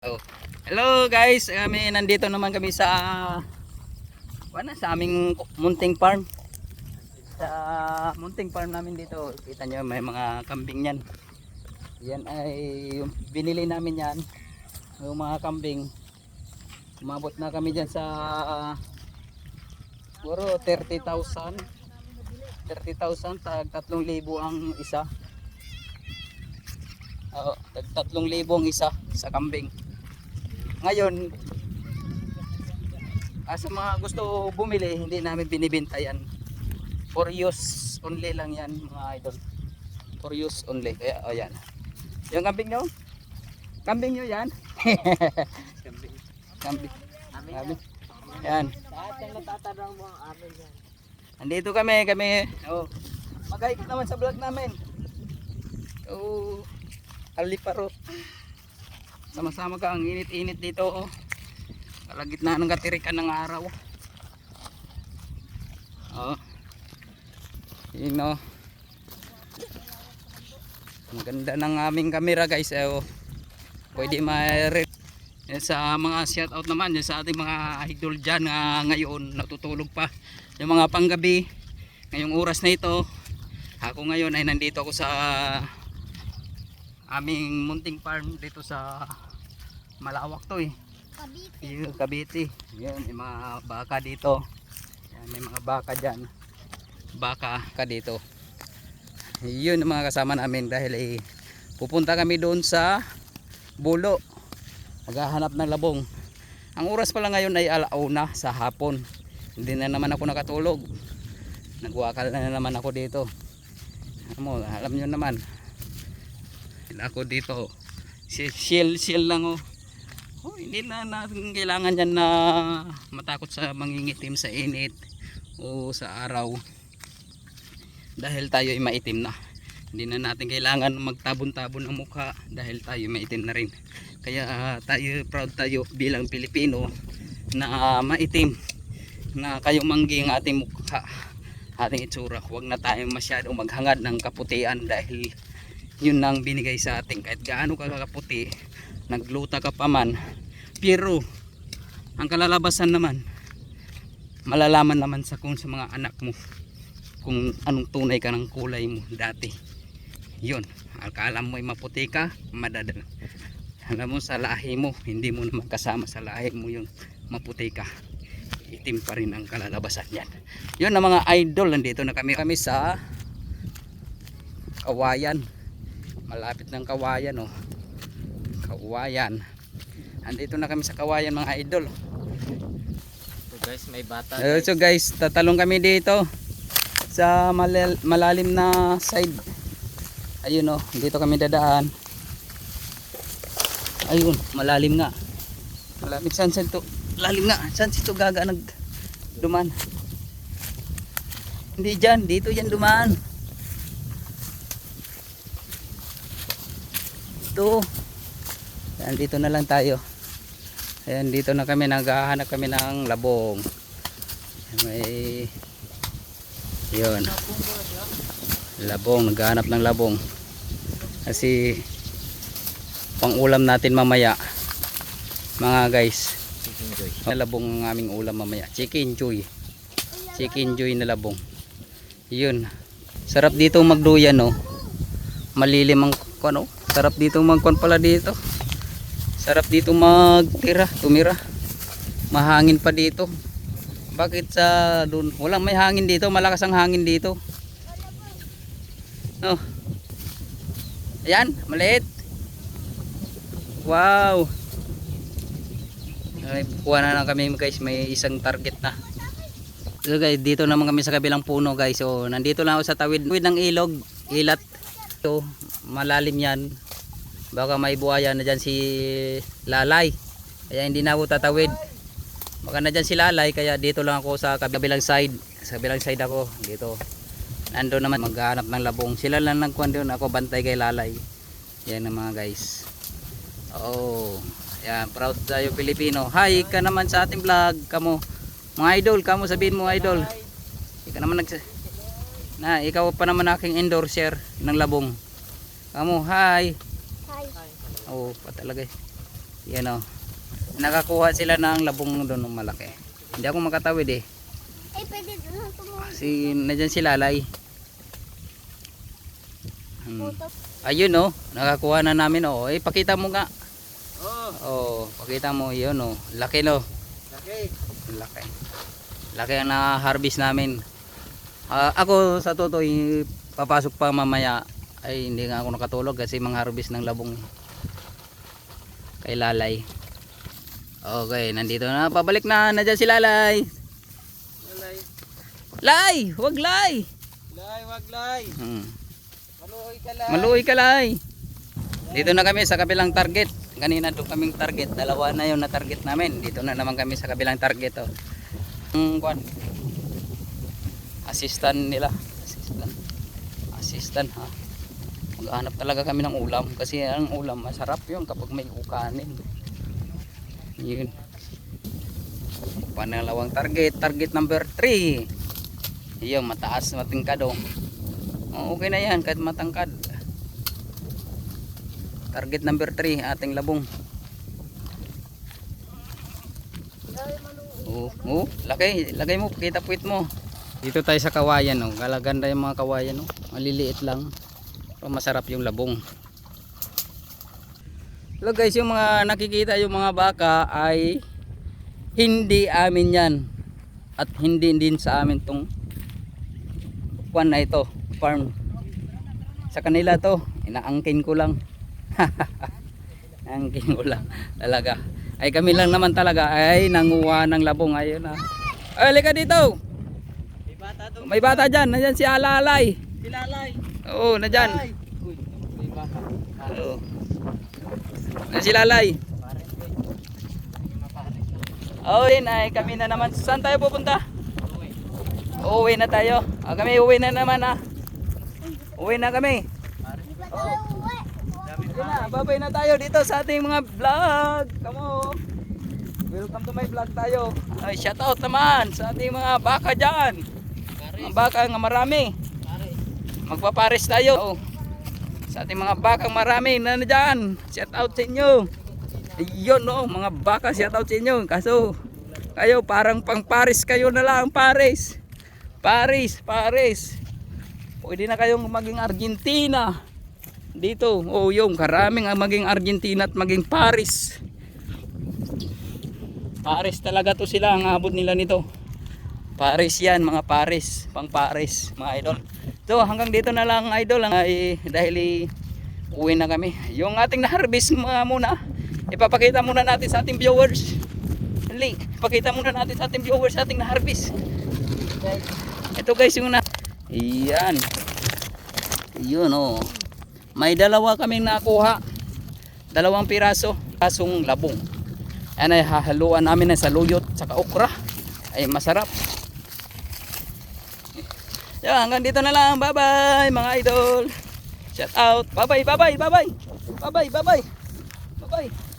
Oh. Hello guys, kami nandito naman kami sa wala sa aming munting farm. Sa munting farm namin dito. Kita nyo may mga kambing yan. Yan ay yung binili namin yan. Yung mga kambing. Umabot na kami dyan sa siguro 30,000. 30,000 tag 3,000 ang isa. Oo, tag 3,000 ang isa sa kambing ngayon ah, sa mga gusto bumili hindi namin binibenta yan for use only lang yan mga idol for use only kaya o yan yung kambing nyo kambing nyo yan kambing kambing kambing yan Lahat ng mo ang amin yan. Andito kami, kami. Oh. Mag-ikot naman sa vlog namin. Oh. Aliparo. Sama-sama ka ang init-init dito oh. Kalagitnaan ng katirikan ng araw. Oh. Yun oh. Ang ganda ng aming camera guys. Eh, oh. Pwede ma sa mga shout out naman yan sa ating mga idol dyan na ngayon natutulog pa yung mga panggabi ngayong oras na ito ako ngayon ay nandito ako sa aming munting farm dito sa malawak to eh. Yung Cavite. Yun may mga baka dito. Yan, may mga baka dyan. Baka ka dito. Yun ang mga kasama namin dahil eh, pupunta kami doon sa bulo. Maghahanap ng labong. Ang oras pala ngayon ay alauna sa hapon. Hindi na naman ako nakatulog. Nagwakal na naman ako dito. Alam mo alam nyo naman ako dito shield shield lang oh. oh hindi na natin kailangan yan na matakot sa mangingitim sa init o sa araw. Dahil tayo ay maitim na. Hindi na natin kailangan magtabon-tabon ang mukha dahil tayo maitim na rin. Kaya ah, tayo proud tayo bilang Pilipino na ah, maitim na kayo manggi ang ating mukha ating itsura. Huwag na tayo masyadong maghangad ng kaputian dahil yun ang binigay sa atin. Kahit gaano ka kaputi nagluta ka pa man. Pero ang kalalabasan naman malalaman naman sa kung sa mga anak mo kung anong tunay ka ng kulay mo dati. Yun akala mo ay maputi ka madadala. Alam mo sa lahi mo hindi mo naman kasama sa lahi mo yung maputi ka. Itim pa rin ang kalalabasan yan. Yun ang mga idol nandito na kami kami sa kawayan malapit ng kawayan oh. Kawayan. Andito na kami sa kawayan mga idol. So guys, may bata. Uh, so guys. tatalong kami dito sa malal- malalim na side. Ayun oh dito kami dadaan. Ayun malalim nga. Malalim saan saan to? Lalim nga saan si gaga nag duman hindi dyan dito yan dumaan ito yan dito na lang tayo. Ayan dito na kami naghahanap kami ng labong. May yun. Labong naghahanap ng labong. Kasi pang ulam natin mamaya. Mga guys na labong ang aming ulam mamaya. Chicken joy chicken joy na labong. Yun. Sarap dito magduyan no? Malilim ang ano sarap dito magkon pala dito. Sarap dito magtira tumira. Mahangin pa dito. Bakit sa dun walang may hangin dito malakas ang hangin dito. No ayan maliit. Wow. Kuha na lang kami guys, may isang target na. So guys, dito naman kami sa kabilang puno guys. So nandito lang ako sa tawid, tawid ng ilog, ilat. So malalim yan. Baka may buhaya na dyan si Lalay. Kaya hindi na ako tatawid. Baka na dyan si Lalay, kaya dito lang ako sa kabilang side. Sa kabilang side ako, dito. Nando naman maghanap ng labong. Sila lang nagkuhan doon, ako bantay kay Lalay. Yan ang mga guys. Oh, yan, proud tayo Pilipino. Hi ka naman sa ating vlog, kamo. Mga idol, kamo sabihin mo idol. Ikaw naman nag Na, ikaw pa naman aking endorser ng labong. Kamo, hi. Oh, pa talaga. eh. Yan o. Nakakuha sila ng labong doon ng malaki. Hindi ako makatawid eh. Eh, pwede doon tumulong. Si, nandyan si Lalay. Hmm. Ayun oh, nakakuha na namin oh. Eh, pakita mo nga. Oh, Oh, pakita mo yun oh. Laki no. laki. Laki. Laki ang na-harvest namin. Ah, ako sa totoo, papasok pa mamaya ay hindi nga ako nakatulog kasi mga harvest ng labong kay Lalay. Okay, nandito na. Pabalik na. Nandiyan si Lalay. Lalay. Lay! Wag Lay! Lay, wag lay. Hmm. Maluoy ka lay. Maluoy ka Lay. Dito na kami sa kabilang target. Kanina doon kaming target. Dalawa na yung na target namin. Dito na naman kami sa kabilang target. Oh. Ang kwan. Assistant nila. Assistant. Assistant ha. Maghanap talaga kami ng ulam. Kasi ang ulam masarap yun kapag may ukanin. Yun. Pangalawang target. Target number 3. Yun, mataas matingkad oh. Okay na yan kahit matangkad. Target number 3, ating labong. Oh, oh, lagay, lagay mo, kita puwit mo. Dito tayo sa kawayan, oh. Galaganda yung mga kawayan, oh. Maliliit lang. Pero masarap yung labong. Hello guys, yung mga nakikita yung mga baka ay hindi amin yan. At hindi din sa amin tong kwan na ito, farm. Sa kanila to, inaangkin ko lang. Angkin ko lang talaga. Ay kami lang naman talaga ay nanguha ng labong ayun na. Ay, halika dito. May bata. May bata diyan, nandiyan si Alalay. Si Lalay. Oo. Uy, may bata. Oo. Nandiyan si Lalay. Oo, din ay kami na naman. Saan tayo pupunta? Uuwi na tayo. Ah, kami uwi na naman ah. Uwi na kami. Sige na, babay na tayo dito sa ating mga vlog. Kamo. Welcome to my vlog tayo. Ay, shout out naman sa ating mga baka dyan. Mga baka nga marami. Pare. Magpapares tayo. Sa ating mga bakang marami na dyan. Shout out sa inyo. Ayun no, mga baka shout out sa inyo. Kaso, kayo parang pang Paris kayo na lang, Paris. Paris, Paris. Pwede na kayong maging Argentina. Dito, oh yung karaming ang maging Argentina at maging Paris. Paris talaga to sila ang abot nila nito. Paris yan, mga Paris, pang Paris, mga idol. So hanggang dito na lang idol ay dahil uwi na kami. Yung ating na-harvest mga muna, ipapakita muna natin sa ating viewers. Dali, ipakita muna natin sa ating viewers sa ating na-harvest. Ito guys yung na... Yan. Yun oh. May dalawa kaming nakuha. Dalawang piraso. Kasong labong. Yan ay hahaluan namin na sa luyot sa okra. Ay masarap. Yan, hanggang dito na lang. Bye-bye mga idol. Shout out. Bye-bye, bye-bye, bye-bye. Bye-bye, bye-bye. Bye-bye.